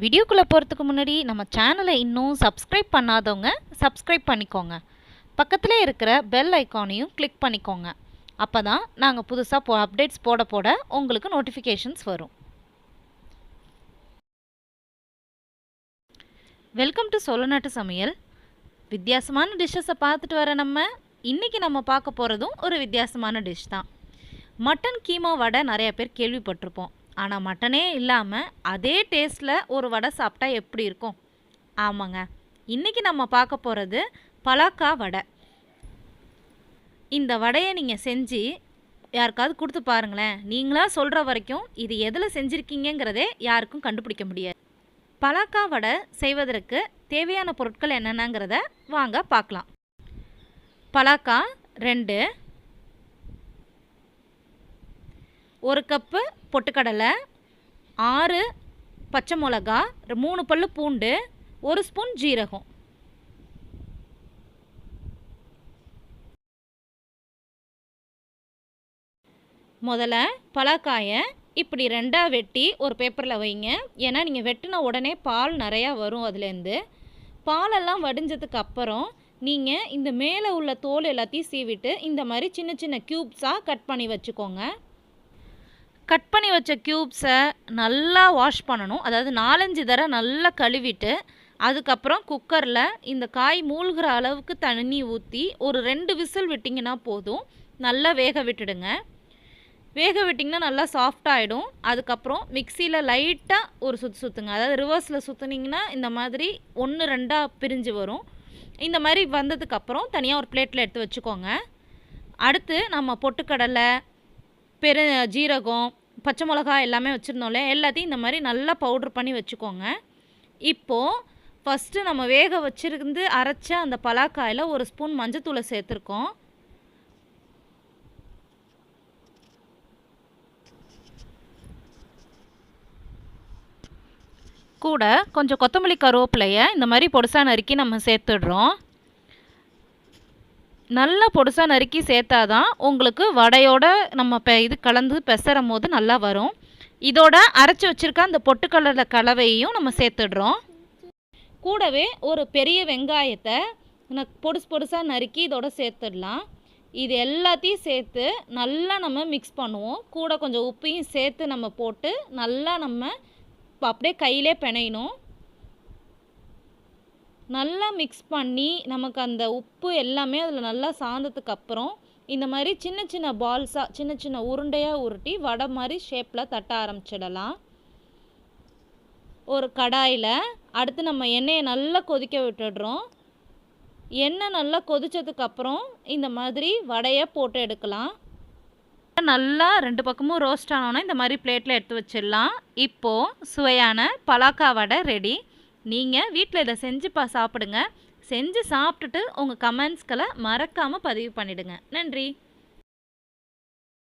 வீடியோக்குள்ளே போகிறதுக்கு முன்னாடி நம்ம சேனலை இன்னும் சப்ஸ்கிரைப் பண்ணாதவங்க சப்ஸ்கிரைப் பண்ணிக்கோங்க. பக்கத்திலே இருக்கிற பெல் ஐக்கானையும் கிளிக் பண்ணிக்கோங்க. அப்போ தான் நாங்கள் புதுசாக போ அப்டேட்ஸ் போட போட உங்களுக்கு நோட்டிஃபிகேஷன்ஸ் வரும். வெல்கம் டு சொல்லநாட்டு சமையல் வித்தியாசமான டிஷ்ஷஸை பார்த்துட்டு வர நம்ம இன்றைக்கி நம்ம பார்க்க போகிறதும் ஒரு வித்தியாசமான டிஷ் தான். மட்டன் கீமா வடை நிறையா பேர் கேள்விப்பட்டிருப்போம். ஆனால் மட்டனே இல்லாமல் அதே டேஸ்ட்டில் ஒரு வடை சாப்பிட்டா எப்படி இருக்கும்? ஆமாங்க. இன்றைக்கி நம்ம பார்க்க போகிறது பலாக்கா வடை. இந்த வடையை நீங்கள் செஞ்சு யாருக்காவது கொடுத்து பாருங்களேன். நீங்களாக சொல்கிற வரைக்கும் இது எதில் செஞ்சுருக்கீங்கிறதே யாருக்கும் கண்டுபிடிக்க முடியாது. பலாக்கா வடை செய்வதற்கு தேவையான பொருட்கள் என்னென்னங்கிறத வாங்க பார்க்கலாம். பலாக்கா ரெண்டு ஒரு கப்பு பொட்டுக்கடலை ஆறு பச்சை மிளகா மூணு பல்லு பூண்டு ஒரு ஸ்பூன் ஜீரகம். முதல்ல பலாக்காயை இப்படி ரெண்டாக வெட்டி ஒரு பேப்பரில் வைங்க. ஏன்னா நீங்கள் வெட்டின உடனே பால் நிறையா வரும் அதுலேருந்து. பாலெல்லாம் வடிஞ்சதுக்கு அப்புறம் நீங்கள் இந்த மேலே உள்ள தோல் எல்லாத்தையும் சீவிட்டு இந்த மாதிரி சின்ன சின்ன க்யூப்ஸாக கட் பண்ணி வச்சுக்கோங்க. கட் பண்ணி வச்ச க்யூப்ஸை நல்லா வாஷ் பண்ணணும். அதாவது நாலஞ்சு தடவை நல்லா கழுவிட்டு அதுக்கப்புறம் குக்கரில் இந்த காய் மூழ்கிற அளவுக்கு தண்ணி ஊற்றி ஒரு ரெண்டு விசில் விட்டிங்கன்னா போதும். நல்லா வேக விட்டுடுங்க. வேக விட்டிங்கன்னா நல்லா சாஃப்டாகிடும் அதுக்கப்புறம் மிக்சியில் லைட்டாக ஒரு சுற்று சுற்றுங்க அதாவது ரிவர்ஸில் சுற்றுனீங்கன்னா இந்த மாதிரி ஒன்று ரெண்டாக பிரிஞ்சு வரும். இந்த மாதிரி வந்ததுக்கப்புறம் தனியாக ஒரு பிளேட்டில் எடுத்து வச்சுக்கோங்க. அடுத்து நம்ம பொட்டுக்கடலை பெரு ஜீரகம் பச்சை மிளகா எல்லாமே வச்சுருந்தோம்ல எல்லாத்தையும் இந்த மாதிரி நல்லா பவுட்ரு பண்ணி வச்சுக்கோங்க. இப்போது ஃபஸ்ட்டு நம்ம வேக வச்சுருந்து அரைச்ச அந்த பலாக்காயில் ஒரு ஸ்பூன் மஞ்சத்தூளை சேர்த்துருக்கோம். கூட கொஞ்சம் கொத்தமல்லி கருவேப்பிலையை இந்த மாதிரி பொடுசாக நறுக்கி நம்ம சேர்த்துடுறோம். நல்லா பொடுசாக நறுக்கி சேர்த்தாதான் உங்களுக்கு வடையோட நம்ம பெ இது கலந்து பெசறும் போது நல்லா வரும். இதோட அரைச்சி வச்சுருக்க அந்த பொட்டுக்கடலை கலவையையும் நம்ம சேர்த்துடுறோம். கூடவே ஒரு பெரிய வெங்காயத்தை பொடுசு பொடுசாக நறுக்கி இதோட சேர்த்துடலாம். இது எல்லாத்தையும் சேர்த்து நல்லா நம்ம மிக்ஸ் பண்ணுவோம். கூட கொஞ்சம் உப்பையும் சேர்த்து நம்ம போட்டு நல்லா நம்ம அப்படியே கையிலே பிணையணும் நல்லா மிக்ஸ் பண்ணி நமக்கு அந்த உப்பு எல்லாமே அதில் நல்லா சார்ந்ததுக்கு அப்புறம் இந்த மாதிரி சின்ன சின்ன பால்ஸாக சின்ன சின்ன உருண்டையாக உருட்டி வடை மாதிரி ஷேப்பில் தட்ட ஆரம்பிச்சிடலாம். ஒரு கடாயில் அடுத்து நம்ம எண்ணெயை நல்லா கொதிக்க விட்டுடுறோம். எண்ணெய் நல்லா கொதித்ததுக்கப்புறம் இந்த மாதிரி வடையை போட்டு எடுக்கலாம். நல்லா ரெண்டு பக்கமும் ரோஸ்ட் ஆனோன்னா இந்த மாதிரி பிளேட்டில் எடுத்து வச்சிடலாம். இப்போது சுவையான பலாக்கா வடை ரெடி நீங்கள் வீட்டில் இதை செஞ்சு பா சாப்பிடுங்க. செஞ்சு சாப்பிட்டுட்டு உங்கள் கமெண்ட்ஸ்களை மறக்காமல் பதிவு பண்ணிவிடுங்க நன்றி.